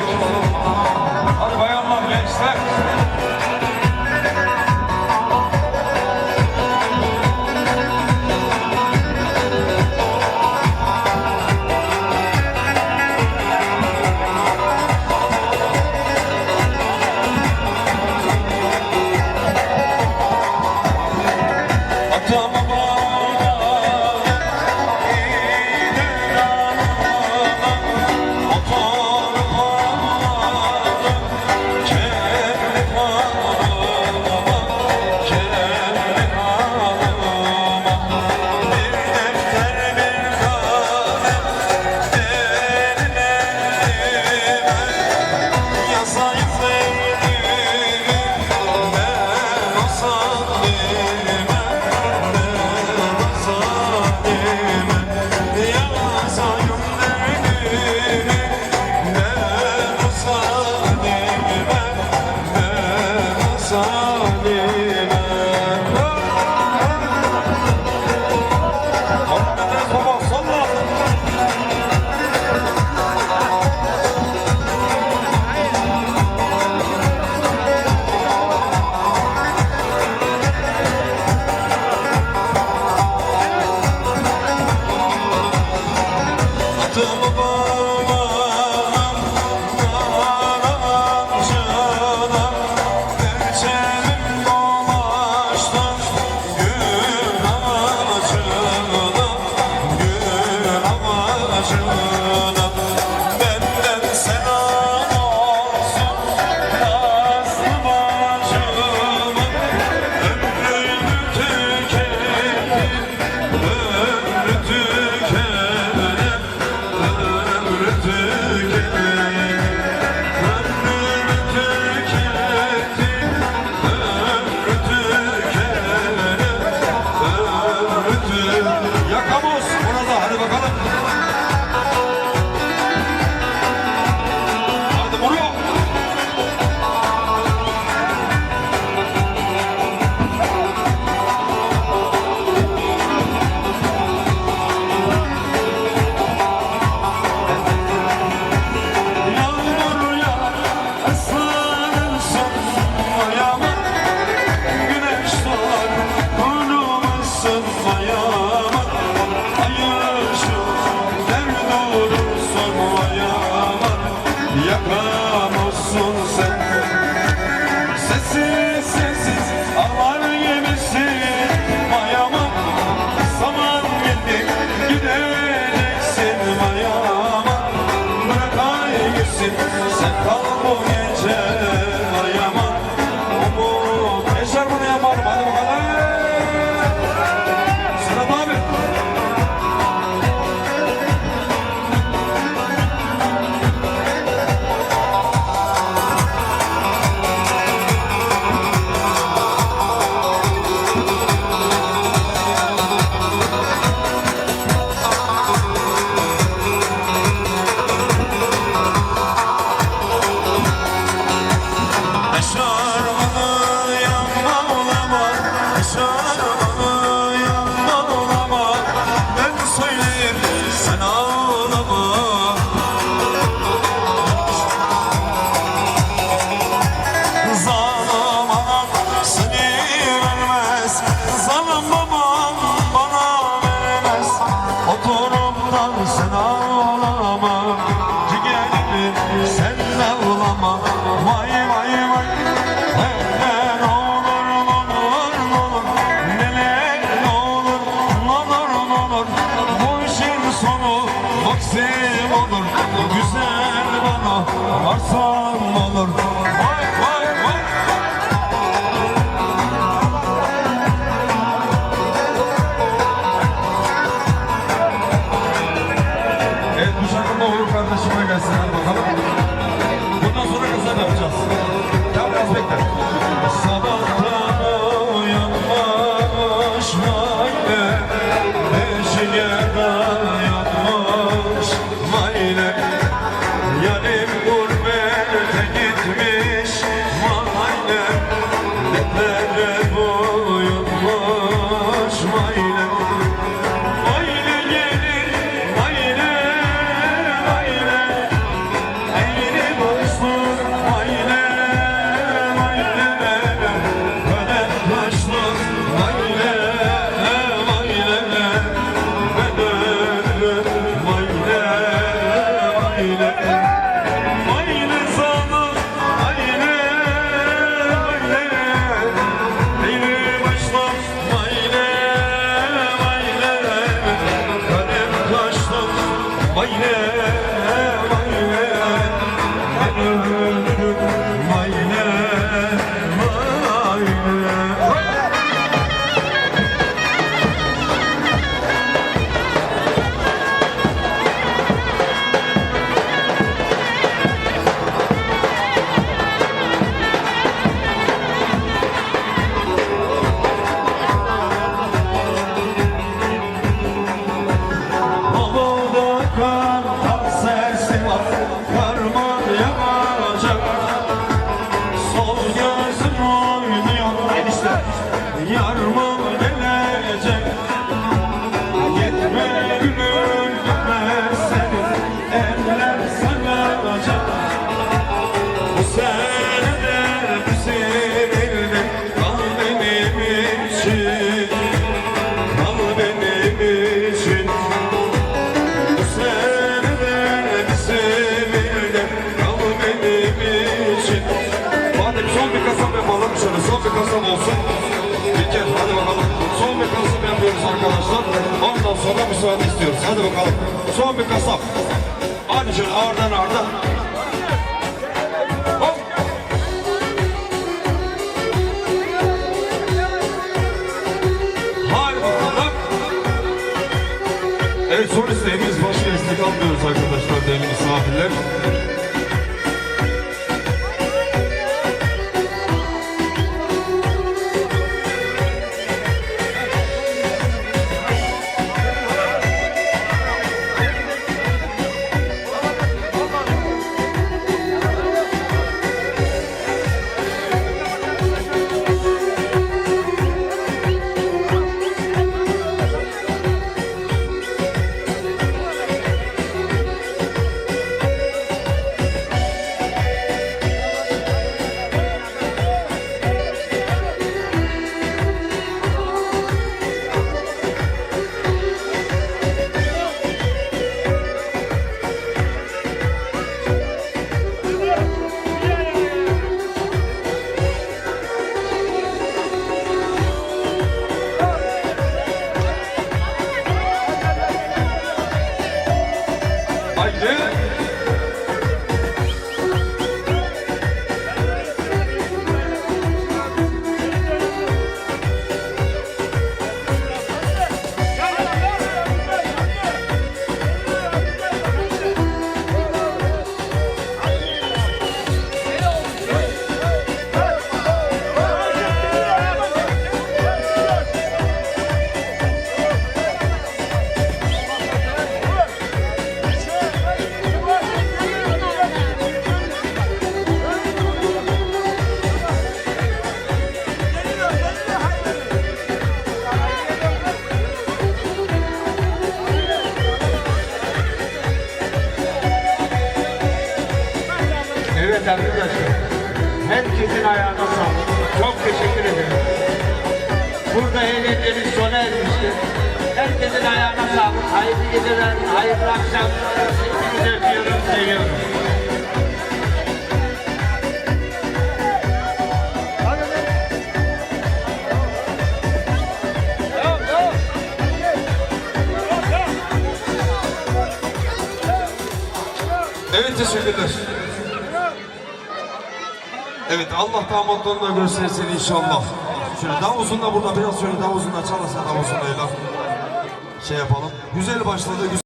红 સાને Ömrü müsaade istiyoruz. Hadi bakalım. Son bir kasap. Şöyle ağırdan ağırdan. Evet son isteğimiz başka istek almıyoruz arkadaşlar değerli misafirler. Haydi. Eğlencemiz sona ermiştir. Herkesin ayağına sağlık. Hayırlı geceler, hayırlı akşamlar. Hepinizi öpüyorum, seviyorum. Evet teşekkürler. Evet Allah damatlarını da göstersin inşallah. Şöyle daha uzun da burada biraz şöyle daha uzun da çalarsa daha uzun da şey yapalım. Güzel başladı. Güzel